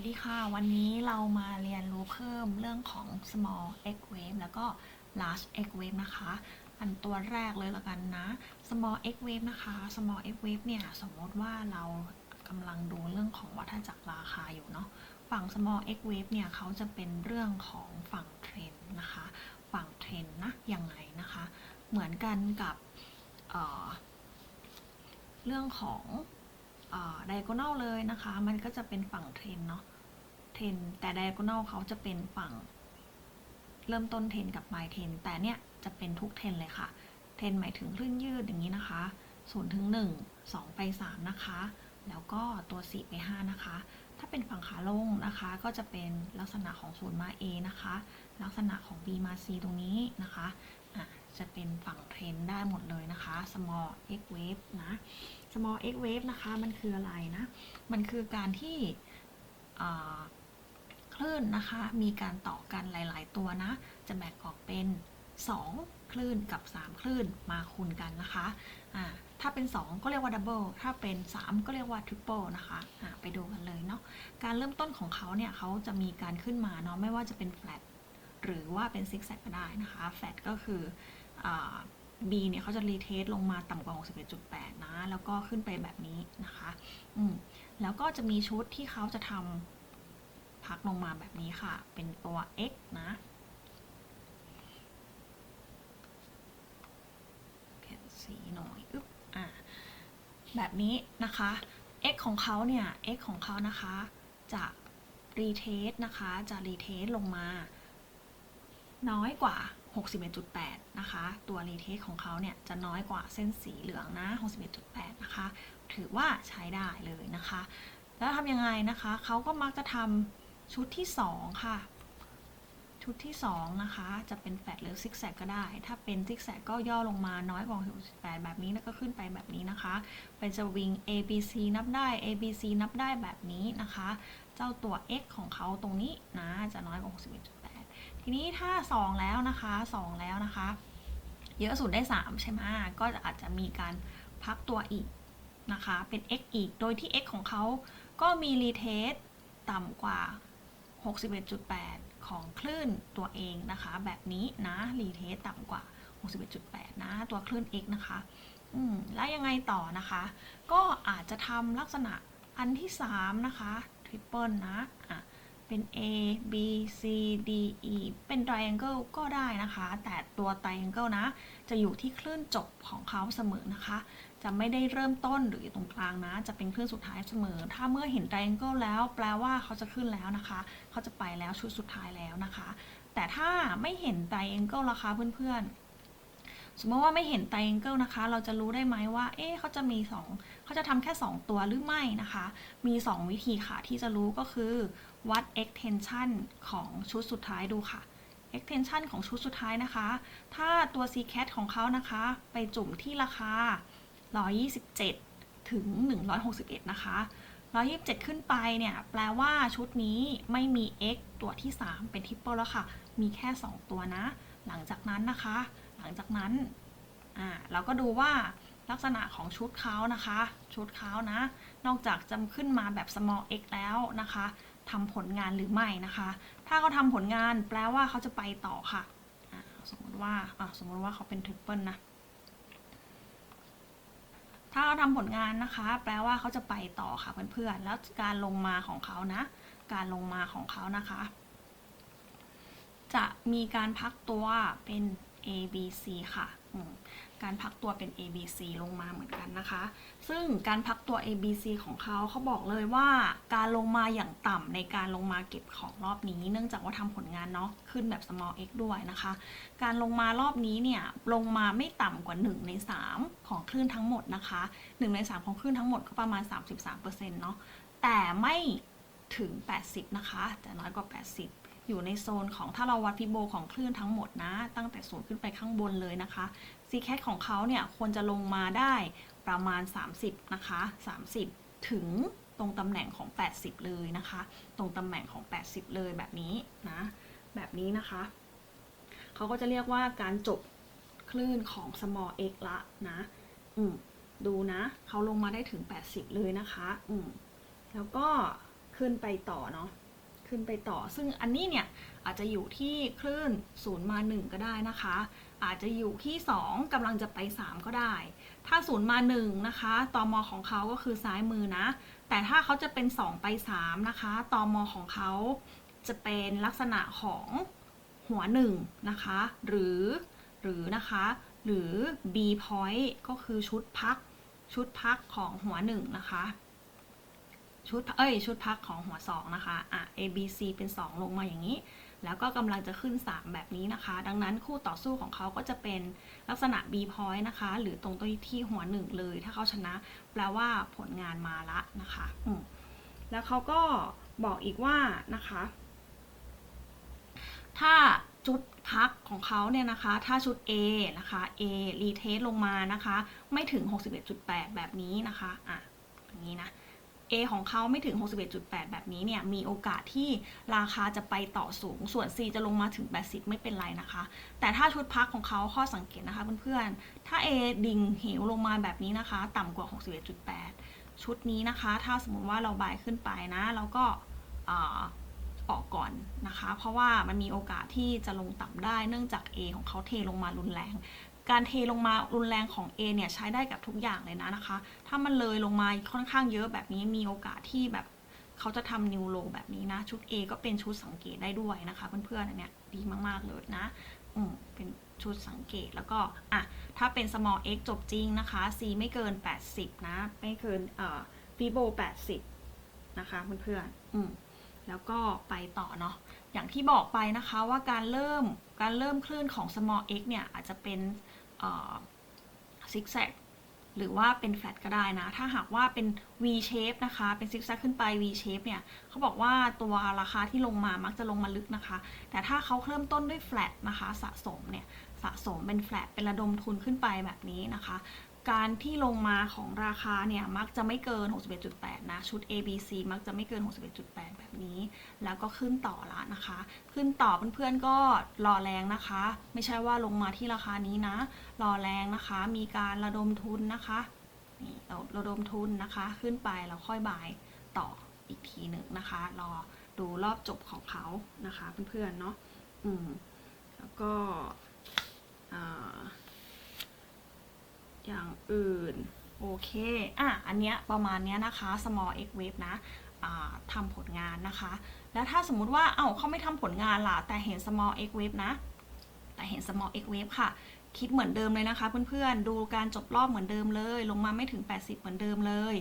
สดีค่ะ วันนี้เรามาเรียนรู้เพิ่มเรื่องของ small x wave แล้วก็ large x wave นะคะ อันตัวแรกเลยละกันนะ small x wave นะคะ small x wave เนี่ย สมมติว่าเรากำลังดูเรื่องของวัฏจักรราคาอยู่เนาะ ฝั่ง small x wave เนี่ยเขาจะเป็นเรื่องของฝั่งเทรนนะคะ ฝั่งเทรนนะยังไงนะคะ เหมือนกันกับเเรื่องของไดโกน a l เลยนะคะ มันก็จะเป็นฝั่งเทรนเนาะ ทนแต่ไดโกน a l เขาจะเป็นฝั่ง เริ่มต้นเทนกับปลายเทนแต่เนี่ยจะเป็นทุกเทนเลยค่ะเทนหมายถึงคลื่นยืดอย่างนี้นะคะ0ถึง1 2 ไป 3 นะคะ แล้วก็ตัว 4 ไป 5 นะคะ ถ้าเป็นฝั่งขาลงนะคะ ก็จะเป็นลักษณะของ 0 มา A นะคะ ลักษณะของ B มา C ตรงนี้นะคะะจะเป็นฝั่งเทรนได้หมดเลยนะคะ small x wave นะ small x wave นะคะ มันคืออะไรนะ มันคือการที่ ลื่นนะคะ มีการต่อกันหลาย ๆ ตัวนะ จะแบ่งออกเป็น 2 คลื่นกับ 3 คลื่นมาคูณกันนะคะะถ้าเป็น 2 ก็เรียกว่าดับเบิลถ้าเป็น 3 ก็เรียกว่าทริปเปิลนะคะะไปดูกันเลยเนาะการเริ่มต้นของเขาเนี่ยเขาจะมีการขึ้นมาเนาะไม่ว่าจะเป็นแฟลตหรือว่าเป็นซิกแซกก็ได้นะคะแฟลตก็คืออ B เนี่ยเขาจะรีเทสลงมาต่ำกว่า 61.8 นะ แล้วก็ขึ้นไปแบบนี้นะคะ อืม แล้วก็จะมีชุดที่เขาจะทำ พักลงมาแบบนี้ค่ะ เป็นตัว x นะเขียนสีหน่อยอึ๊บอ่าแบบนี้นะคะ x ของเขาเนี่ย x ของเขานะคะ จะรีเทสนะคะ จะรีเทสลงมา น้อยกว่า 61.8 นะคะ ตัวรีเทสของเขาเนี่ย จะน้อยกว่าเส้นสีเหลืองนะ 61.8 นะคะ ถือว่าใช้ได้เลยนะคะ แล้วทำยังไงนะคะ เขาก็มักจะทำ ชุดที่ 2 ค่ะ ชุดที่ 2 นะคะ จะเป็นแฟลตหรือซิกแซกก็ได้ ถ้าเป็นซิกแซกก็ย่อลงมาน้อยกว่า68แบบนี้แล้วก็ขึ้นไปแบบนี้นะคะเป็นจะวิง A B C นับได้ A B C นับได้แบบนี้นะคะ เจ้าตัว x ของเขาตรงนี้นะจะน้อยกว่า61.8 ทีนี้ถ้า 2 แล้วนะคะ 2 แล้วนะคะ เยอะสุดได้ 3 ใช่ไหมก็อาจจะมีการพักตัวอีกนะคะ เป็น x อีก โดยที่ x ของเขาก็มีรีเทสต่ำกว่า 61.8 ของคลื่นตัวเองนะคะ แบบนี้นะรีเทสต่ำกว่า 61.8 นะ ตัวคลื่น x นะคะอืมแล้วยังไงต่อนะคะ ก็อาจจะทำลักษณะอันที่ 3 นะคะทริปเปิลนะอะเป็น A B C D E เป็น triangle ก็ได้นะคะ แต่ตัว triangle นะ จะอยู่ที่คลื่นจบของเขาเสมอนะคะ จะไม่ได้เริ่มต้นหรืออยู่ตรงกลางนะ จะเป็นคลื่นสุดท้ายเสมอ ถ้าเมื่อเห็น triangle แล้ว แปลว่าเขาจะขึ้นแล้วนะคะ เขาจะไปแล้วชุดสุดท้ายแล้วนะคะ แต่ถ้าไม่เห็น triangle ล่ะคะเพื่อนๆ สมมติว่าไม่เห็น triangle นะคะ เราจะรู้ได้ไหมว่า เอ๊ะเขาจะมี 2 เขาจะทำแค่ 2 ตัวหรือไม่นะคะ มี 2 วิธีค่ะ ที่จะรู้ก็คือวัด extension ของชุดสุดท้ายดูค่ะ extension ของชุดสุดท้ายนะคะ ถ้าตัว ccat ของเขานะคะ ไปจุ่มที่ราคา 127 ถึง 161 นะคะ 127 ขึ้นไปเนี่ย แปลว่าชุดนี้ไม่มี x ตัวที่ 3 เป็นทิปเปิลแล้วค่ะ มีแค่ 2 ตัวนะ หลังจากนั้นนะคะ หลังจากนั้น อ่า เราก็ดูว่าลักษณะของชุดเขานะคะ ชุดเขานะ นอกจากจะขึ้นมาแบบ small x แล้วนะคะทำผลงานหรือไม่นะคะ ถ้าเขาทำผลงานแปลว่าเขาจะไปต่อค่ะ สมมติว่าสมมติว่าเขาเป็นทริปเปิลนะ ถ้าเขาทำผลงานนะคะ แปลว่าเขาจะไปต่อค่ะเพื่อนๆ แล้วการลงมาของเขานะ การลงมาของเขานะคะ จะมีการพักตัวเป็น A B C ค่ะ การพักตัวเป็น A B C ลงมาเหมือนกันนะคะ ซึ่งการพักตัว A B C ของเขาเขาบอกเลยว่าการลงมาอย่างต่ำในการลงมาเก็บของรอบนี้ เนื่องจากว่าทำผลงานเนาะขึ้นแบบ small x ด้วยนะคะ การลงมารอบนี้เนี่ยลงมาไม่ต่ำกว่า 1 ใน 3 ของคลื่นทั้งหมดนะคะ 1 ใน 3 ของคลื่นทั้งหมดก็ประมาณ 33%เนาะแต่ไม่ถึง 80 นะคะ แต่น้อยกว่า 80 อยู่ในโซนของถ้าเราวัดพิโบของคลื่นทั้งหมดนะ ตั้งแต่ศูนย์ขึ้นไปข้างบนเลยนะคะ c c a t ของเขาเนี่ยควรจะลงมาได้ประมาณ 30 นะคะ 30 ถึงตรงตำแหน่งของ 80 เลยนะคะ ตรงตำแหน่งของ 80 เลยแบบนี้นะ แบบนี้นะคะ เขาก็จะเรียกว่าการจบคลื่นของ small x ละนะ อืมดูนะ เขาลงมาได้ถึง 80 เลยนะคะ อืมแล้วก็ขึ้นไปต่อเนาะ ขึ้นไปต่อ ซึ่งอันนี้เนี่ยอาจจะอยู่ที่คลื่น0มา 1 ก็ได้นะคะ อาจจะอยู่ที่ 2กำลังจะไป 3 ก็ได้ ถ้า 0 มา 1 นะคะตอมอของเขาก็คือซ้ายมือนะ แต่ถ้าเขาจะเป็น 2 ไป 3 นะคะตอมอของเขาจะเป็นลักษณะของหัว 1 นะคะ หรือหรือนะคะ หรือ B point ก็คือชุดพัก ชุดพักของหัว 1 นะคะ ชุดเอ้ยชุดพักของหัว2นะคะอะ A B C เป็น 2 ลงมาอย่างนี้ แล้วก็กำลังจะขึ้น 3 แบบนี้นะคะ ดังนั้นคู่ต่อสู้ของเขาก็จะเป็นลักษณะ B point นะคะ หรือตรงที่หัว1เลย ถ้าเขาชนะแปลว่าผลงานมาละนะคะอืมแล้วเขาก็บอกอีกว่านะคะ ถ้าชุดพักของเขาเนี่ยนะคะ ถ้าชุด A นะคะ A รีเทสลงมานะคะ ไม่ถึง 61.8 แบบนี้นะคะ อะอย่างนี้นะ A ของเขาไม่ถึง 61.8 แบบนี้เนี่ยมีโอกาสที่ราคาจะไปต่อสูง ส่วน C จะลงมาถึง 80 ไม่เป็นไรนะคะ แต่ถ้าชุดพักของเขาข้อสังเกตนะคะเพื่อนๆ ถ้า A ดิ่งเหวลงมาแบบนี้นะคะ ต่ำกว่า 61.8 ชุดนี้นะคะ ถ้าสมมติว่าเราบายขึ้นไปนะ เราก็อออกก่อนนะคะ เพราะว่ามันมีโอกาสที่จะลงต่ำได้เนื่องจาก A ของเขาเทลงมารุนแรง การเทลงมารุนแรงของ A เนี่ยใช้ได้กับทุกอย่างเลยนะนะคะ ถ้ามันเลยลงมาค่อนข้างเยอะแบบนี้มีโอกาสที่แบบเขาจะทำนิวโลแบบนี้นะ ชุด A ก็เป็นชุดสังเกตได้ด้วยนะคะ เพื่อนๆอันเนี้ยดีมากๆเลยนะ อืมเป็นชุดสังเกตแล้วก็อะถ้าเป็น small x จบจริงนะคะ C ไม่เกิน 80 นะ ไม่เกินเอ่อ fibo 80 นะคะเพื่อนๆอืมแล้วก็ไปต่อเนาะอย่างที่บอกไปนะคะว่าการเริ่มการเริ่มคลื่นของ small x เนี่ยอาจจะเป็น ซิกแซกหรือว่าเป็นแฟลตก็ได้นะ ถ้าหากว่าเป็น V shape นะคะ เป็นซิกแซกขึ้นไป V shape เนี่ยเขาบอกว่าตัวราคาที่ลงมามักจะลงมาลึกนะคะ แต่ถ้าเขาเริ่มต้นด้วยแฟลตนะคะ สะสมเนี่ย สะสมเป็นแฟลตเป็นระดมทุนขึ้นไปแบบนี้นะคะ การที่ลงมาของราคาเนี่ยมักจะไม่เกิน 61.8 นะ ชุด ABC มักจะไม่เกิน 61.8 แบบนี้ แล้วก็ขึ้นต่อละนะคะ ขึ้นต่อเพื่อนๆก็รอแรงนะคะ ไม่ใช่ว่าลงมาที่ราคานี้นะ รอแรงนะคะ มีการระดมทุนนะคะนี่เราระดมทุนนะคะ ขึ้นไปเราค่อยบายต่ออีกทีหนึ่งนะคะ รอดูรอบจบของเขานะคะเพื่อนๆเนาะอืมแล้วก็อ่า อย่างอื่น โอเค อะ อันเนี้ยประมาณเนี้ยนะคะ small x wave นะทำผลงานนะคะ แล้วถ้าสมมุติว่า เอ้าเขาไม่ทำผลงานล่ะ แต่เห็น small x wave นะ แต่เห็น small x wave ค่ะ คิดเหมือนเดิมเลยนะคะเพื่อนๆ ดูการจบรอบเหมือนเดิมเลย ลงมาไม่ถึง 80 เหมือนเดิมเลย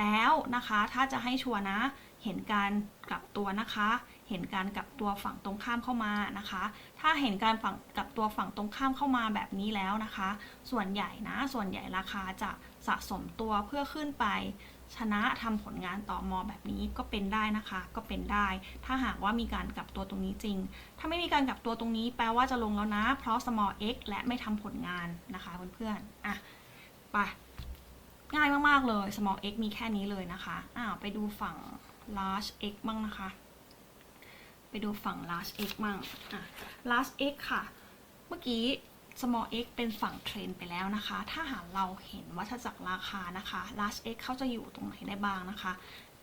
แล้วนะคะถ้าจะให้ชัวร์นะ เห็นการกลับตัวนะคะ เห็นการกลับตัวฝั่งตรงข้ามเข้ามานะคะ ถ้าเห็นการฝั่งกลับตัวฝั่งตรงข้ามเข้ามาแบบนี้แล้วนะคะ ส่วนใหญ่นะ ส่วนใหญ่ราคาจะสะสมตัวเพื่อขึ้นไปชนะทำผลงานต่อมอแบบนี้ก็เป็นได้นะคะ ก็เป็นได้ ถ้าหากว่ามีการกลับตัวตรงนี้จริง ถ้าไม่มีการกลับตัวตรงนี้แปลว่าจะลงแล้วนะ เพราะ small x และไม่ทำผลงานนะคะเพื่อนๆอะไป ง่ายมาก ๆ เลย small x มีแค่นี้เลยนะคะอ้าวไปดูฝั่ง large x บ้างนะคะ ไปดูฝั่ง large x บ้างอะ large x ค่ะ เมื่อกี้ small x เป็นฝั่งเทรนไปแล้วนะคะ ถ้าหากเราเห็นวัฏจักรราคานะคะ large x เขาจะอยู่ตรงไหนได้บ้างนะคะ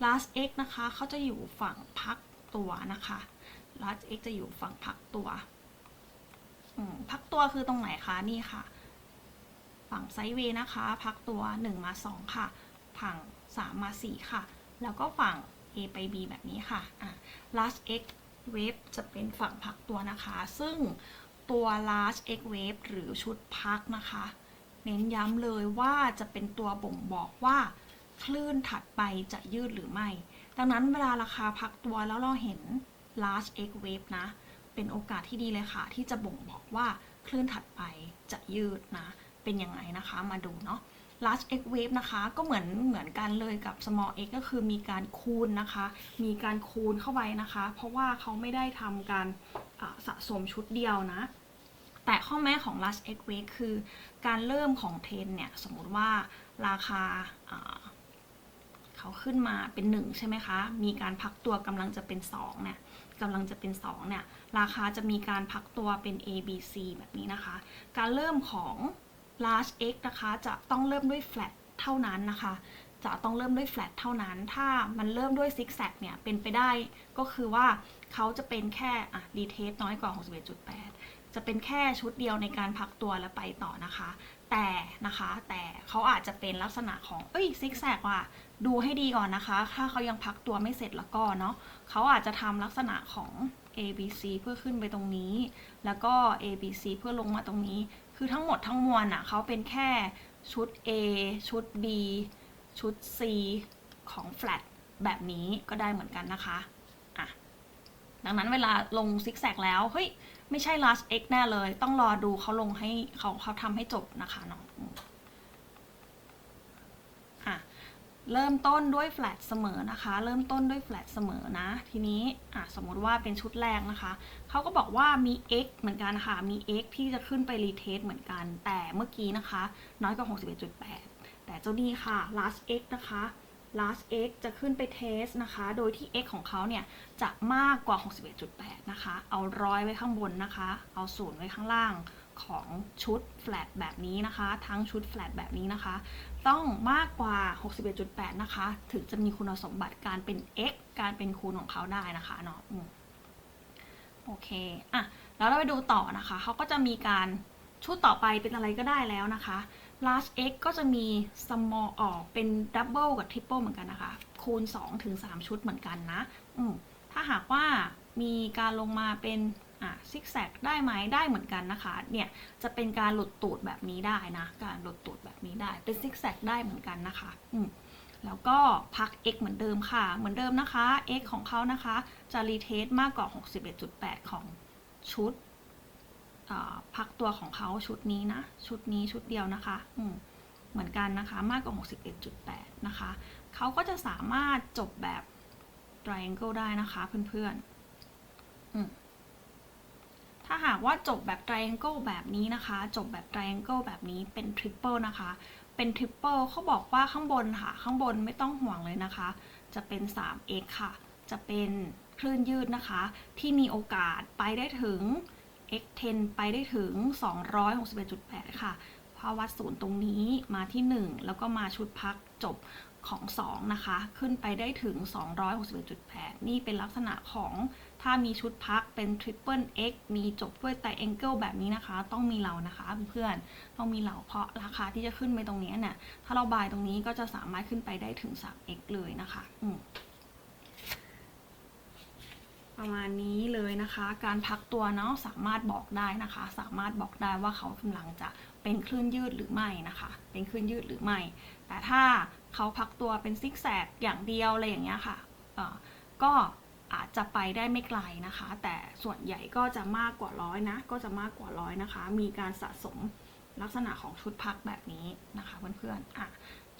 large x นะคะเขาจะอยู่ฝั่งพักตัวนะคะ large x จะอยู่ฝั่งพักตัวพักตัวคือตรงไหนคะ นี่ค่ะ ฝั่งไซด์เวย์นะคะ พักตัว 1 มา 2 ค่ะ ฝั่ง 3 มา 4 ค่ะ แล้วก็ฝั่ง A ไป B แบบนี้ค่ะอะ large x wave จะเป็นฝั่งพักตัวนะคะ ซึ่งตัว large x wave หรือชุดพักนะคะ เน้นย้ำเลยว่าจะเป็นตัวบ่งบอกว่าคลื่นถัดไปจะยืดหรือไม่ ดังนั้นเวลาราคาพักตัวแล้วเราเห็น large x wave นะ เป็นโอกาสที่ดีเลยค่ะ ที่จะบ่งบอกว่าคลื่นถัดไปจะยืดนะ เป็นยังไงนะคะมาดูเนาะ large x wave นะคะ ก็เหมือนเหมือนกันเลยกับ small x ก็คือมีการคูณนะคะ มีการคูณเข้าไปนะคะ เพราะว่าเขาไม่ได้ทำการสะสมชุดเดียวนะ แต่ข้อแม้ของ large x wave คือการเริ่มของเทรนเนี่ย สมมติว่าราคาอ่าเขาขึ้นมาเป็น1ใช่ไหมคะ มีการพักตัวกำลังจะเป็น2เนี่ยกำลังจะเป็น2เนี่ย ราคาจะมีการพักตัวเป็น A B C แบบนี้นะคะ การเริ่มของ large x นะคะจะต้องเริ่มด้วย flat เท่านั้นนะคะ จะต้องเริ่มด้วย flat เท่านั้น ถ้ามันเริ่มด้วย zigzag เนี่ยเป็นไปได้ก็คือว่าเขาจะเป็นแค่อะ retest น้อยกว่า 61.8 จะเป็นแค่ชุดเดียวในการพักตัวแล้วไปต่อนะคะ แต่นะคะแต่เขาอาจจะเป็นลักษณะของเอ้ย zigzag ว่ะดูให้ดีก่อนนะคะ ถ้าเขายังพักตัวไม่เสร็จแล้วก็เนาะเขาอาจจะทำลักษณะของ A B C เพื่อขึ้นไปตรงนี้ แล้วก็ A B C เพื่อลงมาตรงนี้ คือทั้งหมดทั้งมวลอะเขาเป็นแค่ชุด A ชุด B ชุด C ของ flat แบบนี้ก็ได้เหมือนกันนะคะอะดังนั้นเวลาลงซิกแซกแล้ว เฮ้ย ไม่ใช่ last x แน่เลย ต้องรอดูเขาลงให้เขาเขาทำให้จบนะคะเนาะอืมอะ เริ่มต้นด้วย flat เสมอนะคะ เริ่มต้นด้วย flat เสมอนะ ทีนี้อะสมมติว่าเป็นชุดแรกนะคะ เขาก็บอกว่ามี x เหมือนกันค่ะ มี x ที่จะขึ้นไป retest เหมือนกัน แต่เมื่อกี้นะคะ น้อยกว่า 61.8 แต่เจ้านี่ค่ะ last x นะคะ last x จะขึ้นไป test นะคะ โดยที่ x ของเขาเนี่ยจะมากกว่า 61.8 นะคะ เอาร้อยไว้ข้างบนนะคะ เอาศูนย์ไว้ข้างล่าง ของชุด flat แบบนี้นะคะ ทั้งชุด flat แบบนี้นะคะ ต้องมากกว่า 61.8 นะคะ ถึงจะมีคุณสมบัติการเป็น x การเป็นคูณของเขาได้นะคะเนาะโอเคอะแล้วเราไปดูต่อนะคะ เขาก็จะมีการชุดต่อไปเป็นอะไรก็ได้แล้วนะคะ large x ก็จะมี small ออกเป็น double กับ triple เหมือนกันนะคะ คูณ 2 ถึง 3 ชุดเหมือนกันนะ อืมถ้าหากว่ามีการลงมาเป็น อะซิกแซกได้ไหมได้เหมือนกันนะคะ เนี่ยจะเป็นการหลุดตูดแบบนี้ได้นะ การหลุดตูดแบบนี้ได้ เป็นซิกแซกได้เหมือนกันนะคะอืมแล้วก็พัก x เหมือนเดิมค่ะ เหมือนเดิมนะคะ x ของเขานะคะ จะรีเทสมากกว่า 61.8 ของชุดพักตัวของเขาชุดนี้นะ ชุดนี้ชุดเดียวนะคะอืมเหมือนกันนะคะ มากกว่า 61.8 นะคะ เขาก็จะสามารถจบแบบ triangle ได้นะคะเพื่อนๆอืม ถ้าหากว่าจบแบบ triangle แบบนี้นะคะ จบแบบ triangle แบบนี้เป็น triple นะคะ เป็น triple เขาบอกว่าข้างบนค่ะ ข้างบนไม่ต้องห่วงเลยนะคะ จะเป็น 3x ค่ะ จะเป็นคลื่นยืดนะคะ ที่มีโอกาสไปได้ถึง x 10ไปได้ถึง 261.8 ค่ะพอวัดศูนย์ตรงนี้มาที่ 1 แล้วก็มาชุดพักจบของ 2 นะคะ ขึ้นไปได้ถึง 261.8 นี่เป็นลักษณะของ ถ้ามีชุดพักเป็น triple x มีจบด้วย triangle แบบนี้นะคะ ต้องมีเรานะคะเพื่อนๆต้องมีเราเพราะราคาที่จะขึ้นไปตรงนี้เนี่ยถ้าเราบายตรงนี้ก็จะสามารถขึ้นไปได้ถึง 3x เลยนะคะอืมประมาณนี้เลยนะคะ การพักตัวเนาะสามารถบอกได้นะคะ สามารถบอกได้ว่าเขากำลังจะเป็นคลื่นยืดหรือไม่นะคะ เป็นคลื่นยืดหรือไม่ แต่ถ้าเขาพักตัวเป็นซิกแซกอย่างเดียวอะไรอย่างเงี้ยค่ะเออก็ อาจจะไปได้ไม่ไกลนะคะ แต่ส่วนใหญ่ก็จะมากกว่าร้อยนะ ก็จะมากกว่าร้อยนะคะ มีการสะสมลักษณะของชุดพักแบบนี้นะคะเพื่อนๆอะ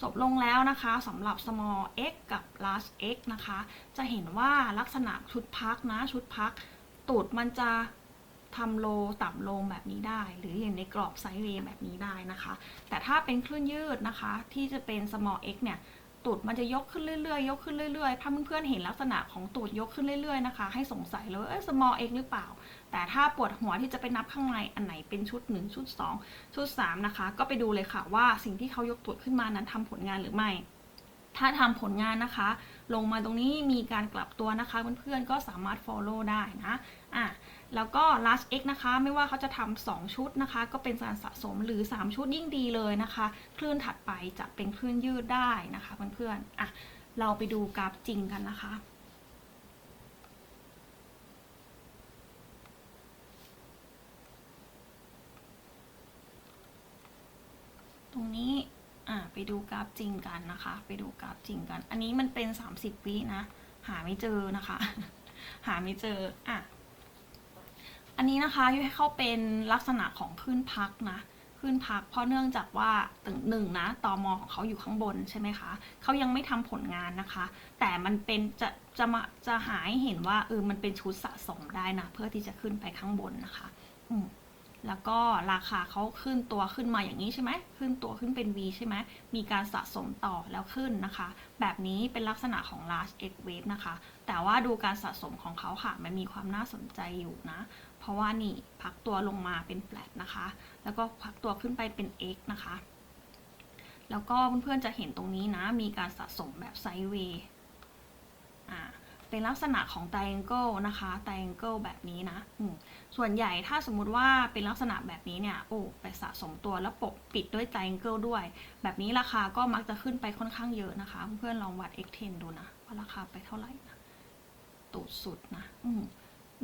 จบลงแล้วนะคะสำหรับ small x กับ large x นะคะ จะเห็นว่าลักษณะชุดพักนะ ชุดพัก ตูดมันจะทำโลต่ำลงแบบนี้ได้ หรืออย่างในกรอบไซด์เวย์แบบนี้ได้นะคะ แต่ถ้าเป็นคลื่นยืดนะคะ ที่จะเป็น small x เนี่ย ตูดมันจะยกขึ้นเรื่อยๆ ยกขึ้นเรื่อยๆ ถ้าเพื่อนๆเห็นลักษณะของตูดยกขึ้นเรื่อยๆนะคะ ให้สงสัยเลยเอ้ย small x หรือเปล่า แต่ถ้าปวดหัวที่จะไปนับข้างในอันไหนเป็นชุด 1 ชุด 2 ชุด 3 นะคะ ก็ไปดูเลยค่ะว่าสิ่งที่เขายกตูดขึ้นมานั้นทำผลงานหรือไม่ ถ้าทำผลงานนะคะ ลงมาตรงนี้มีการกลับตัวนะคะเพื่อนๆก็สามารถ follow ได้นะอะ แล้วก็ last x นะคะ ไม่ว่าเขาจะทำ2ชุดนะคะ ก็เป็นการสะสมหรือ 3 ชุดยิ่งดีเลยนะคะ คลื่นถัดไปจะเป็นคลื่นยืดได้นะคะเพื่อนๆอะเราไปดูกราฟจริงกันนะคะตรงนี้ อะไปดูกราฟจริงกันนะคะ ไปดูกราฟจริงกัน อันนี้มันเป็น 30 วินะ หาไม่เจอนะคะ หาไม่เจอ อะ อันนี้นะคะยุให้เข้าเป็นลักษณะของขึ้นพักนะขึ้นพักเพราะเนื่องจากว่าตึงหนึ่งนะตอมอของเขาอยู่ข้างบนใช่ไหมคะเขายังไม่ทำผลงานนะคะ แต่มันเป็นจะจะมาจะหายเห็นว่าเออมันเป็นชุดสะสมได้นะเพื่อที่จะขึ้นไปข้างบนนะคะ อืม แล้วก็ราคาเขาขึ้นตัวขึ้นมาอย่างนี้ใช่ไหมขึ้นตัวขึ้นเป็น V ใช่ไหมมีการสะสมต่อแล้วขึ้นนะคะ แบบนี้เป็นลักษณะของ large X wave นะคะ แต่ว่าดูการสะสมของเขาค่ะ มันมีความน่าสนใจอยู่นะ เพราะว่านี่พักตัวลงมาเป็น flat นะคะ แล้วก็พักตัวขึ้นไปเป็น X นะคะ แล้วก็เพื่อนๆจะเห็นตรงนี้นะ มีการสะสมแบบไซด์เวย์อ่า เป็นลักษณะของ triangle นะคะ triangle แบบนี้นะส่วนใหญ่ถ้าสมมุติว่าเป็นลักษณะแบบนี้เนี่ยโอ้ไปสะสมตัวแล้วปกปิดด้วย triangle ด้วย แบบนี้ราคาก็มักจะขึ้นไปค่อนข้างเยอะนะคะ เพื่อนๆลองวัด x10 ดูนะว่าราคาไปเท่าไหร่นะตูดสุดนะอืม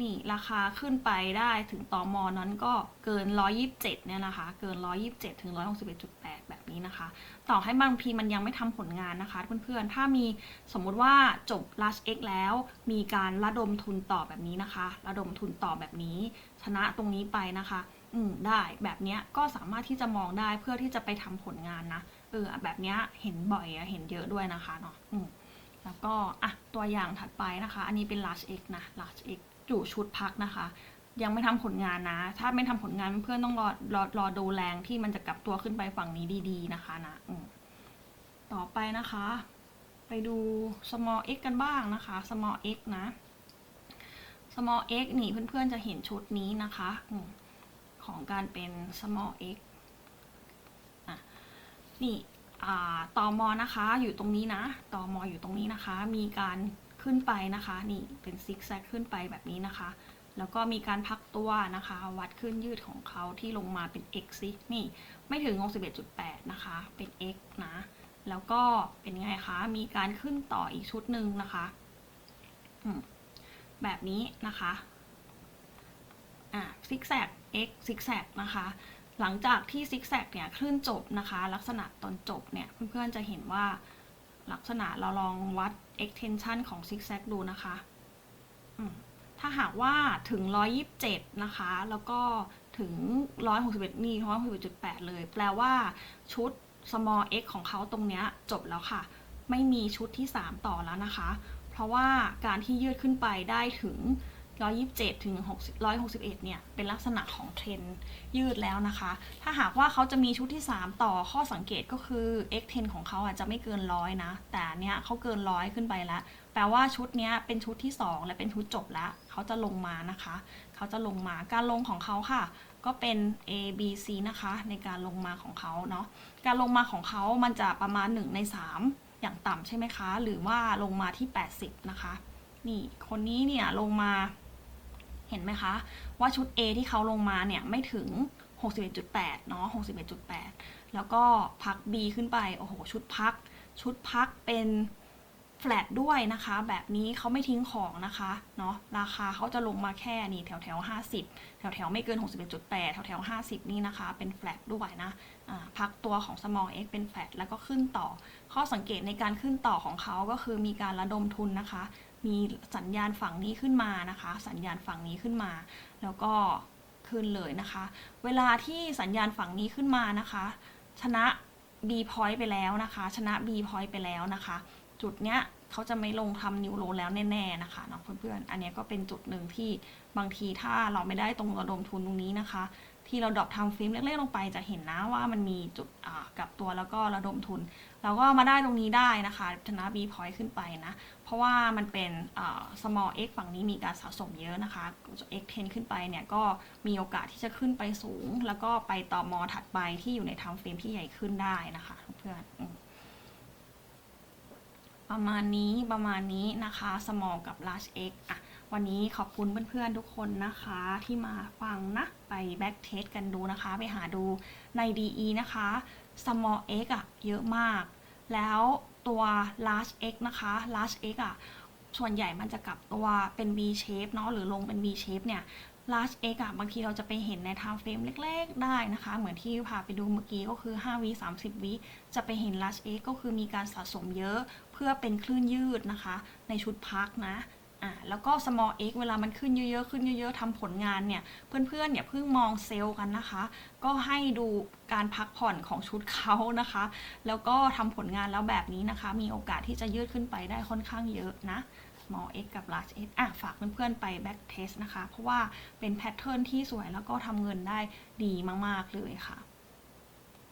นี่ราคาขึ้นไปได้ถึงต่อมอนั้นก็เกิน 127 เนี่ยนะคะ เกิน 127 ถึง 161.8 แบบนี้นะคะ ต่อให้บางทีมันยังไม่ทำผลงานนะคะเพื่อนๆ ถ้ามีสมมุติว่าจบ Large X แล้วมีการระดมทุนต่อแบบนี้นะคะ ระดมทุนต่อแบบนี้ ชนะตรงนี้ไปนะคะ อืมได้แบบเนี้ยก็สามารถที่จะมองได้เพื่อที่จะไปทำผลงานนะ เออแบบเนี้ยเห็นบ่อยเห็นเยอะด้วยนะคะเนาะ อืมแล้วก็อะตัวอย่างถัดไปนะคะ อันนี้เป็น large x นะ large x อยู่ชุดพักนะคะ ยังไม่ทำผลงานนะ ถ้าไม่ทำผลงานเพื่อนต้องรอรอรอดูแรงที่มันจะกลับตัวขึ้นไปฝั่งนี้ดี ๆ นะคะนะต่อไปนะคะ ไปดู small x กันบ้างนะคะ small x นะ small x นี่เพื่อนๆจะเห็นชุดนี้นะคะของการเป็น small x นี่อ่อมอนะคะอยู่ตรงนี้นะต่อมออยู่ตรงนี้นะคะ มีการ ขึ้นไปนะคะ นี่เป็นซิกแซกขึ้นไปแบบนี้นะคะ แล้วก็มีการพักตัวนะคะ วัดขึ้นยืดของเขาที่ลงมาเป็น x ซินี่ไม่ถึง61.8 นะคะ เป็น x นะ แล้วก็เป็นไงคะ มีการขึ้นต่ออีกชุดหนึ่งนะคะแบบนี้นะคะอ่าซิกแซก x ซิกแซกนะคะหลังจากที่ซิกแซกเนี่ยขึ้นจบนะคะ ลักษณะตอนจบเนี่ยเพื่อนๆจะเห็นว่าลักษณะเราลองวัด extension ของ zigzag ดูนะคะถ้าหากว่าถึง 127 นะคะ แล้วก็ถึง 161 นี่161.8 เลย แปลว่าชุด small x ของเขาตรงเนี้ยจบแล้วค่ะ ไม่มีชุดที่ 3 ต่อแล้วนะคะ เพราะว่าการที่ยืดขึ้นไปได้ถึง 127 ถึง 161 เนี่ย เป็นลักษณะของเทรนยืดแล้วนะคะ ถ้าหากว่าเขาจะมีชุดที่ 3 ต่อข้อสังเกตก็คือ x10 ของเขาอาจจะไม่เกินร้อยนะ แต่เนี้ยเขาเกินร้อยขึ้นไปแล้ว แปลว่าชุดเนี้ยเป็นชุดที่ 2 และเป็นชุดจบแล้วเขาจะลงมานะคะ เขาจะลงมา การลงของเขาค่ะ ก็เป็น A B C นะคะ ในการลงมาของเขาเนาะ การลงมาของเขามันจะประมาณ 1 ใน 3 อย่างต่ำใช่ไหมคะ หรือว่าลงมาที่ 80 นะคะ นี่ คนนี้เนี่ยลงมา เห็นไหมคะ ว่าชุด A ที่เขาลงมาเนี่ยไม่ถึง 61.8 เนาะ61.8 แล้วก็พัก B ขึ้นไป โอ้โห ชุดพัก ชุดพักเป็น แฟลตด้วยนะคะ แบบนี้เขาไม่ทิ้งของนะคะเนาะราคาเขาจะลงมาแค่นี่แถวแถว50แถวแถวไม่เกิน 61.8 แถวแถว50นี่นะคะ เป็นแฟลตด้วยนะพักตัวของ small x เป็นแฟลตแล้วก็ขึ้นต่อ ข้อสังเกตในการขึ้นต่อของเขาก็คือมีการระดมทุนนะคะ มีสัญญาณฝั่งนี้ขึ้นมานะคะ สัญญาณฝั่งนี้ขึ้นมา แล้วก็ขึ้นเลยนะคะ เวลาที่สัญญาณฝั่งนี้ขึ้นมานะคะ ชนะ B point ไปแล้วนะคะ ชนะ B point ไปแล้วนะคะ จุดเนี้ยเขาจะไม่ลงทำนิวโรแล้วแน่ๆนะคะเนาะเพื่อนๆ อันเนี้ยก็เป็นจุดหนึ่งที่บางทีถ้าเราไม่ได้ตรงระดมทุนตรงนี้นะคะ ที่เราดรอปทำฟิล์มเล็กๆลงไปจะเห็นนะว่ามันมีจุดกับตัวแล้วก็ระดมทุน เราก็มาได้ตรงนี้ได้นะคะชนะ B point ขึ้นไปนะ เพราะว่ามันเป็น small x ฝั่งนี้มีการสะสมเยอะนะคะ x 10 ขึ้นไปเนี่ยก็มีโอกาสที่จะขึ้นไปสูง แล้วก็ไปต่อมอถัดไปที่อยู่ในทำเฟรมที่ใหญ่ขึ้นได้นะคะเพื่อนๆอืม ประมาณนี้ประมาณนี้นะคะ small กับ large x อะวันนี้ขอบคุณเพื่อนๆทุกคนนะคะ ที่มาฟังนะ ไป back test กันดูนะคะ ไปหาดูใน DE นะคะ small x อะเยอะมาก แล้วตัว large x นะคะ large x อะส่วนใหญ่มันจะกลับตัวเป็น V shape เนาะหรือลงเป็น V shape เนี่ย large x อะบางทีเราจะไปเห็นใน time frame เล็ก ๆ ได้นะคะ เหมือนที่พาไปดูเมื่อกี้ก็คือ 5 วิ 30 วิ จะไปเห็น large x ก็คือมีการสะสมเยอะ พื่อเป็นคลื่นยืดนะคะ ในชุดพักนะอะแล้วก็ small x เวลามันขึ้นเยอะๆ ขึ้นเยอะๆทำผลงานเนี่ย เพื่อนๆอย่าเพิ่งมองเซลล์กันนะคะ ก็ให้ดูการพักผ่อนของชุดเขานะคะ แล้วก็ทำผลงานแล้วแบบนี้นะคะ มีโอกาสที่จะยืดขึ้นไปได้ค่อนข้างเยอะนะ small x กับ large x อะ ฝากเพื่อนๆไป back test นะคะ เพราะว่าเป็นแพทเทิร์นที่สวยแล้วก็ทำเงินได้ดีมากๆเลยค่ะ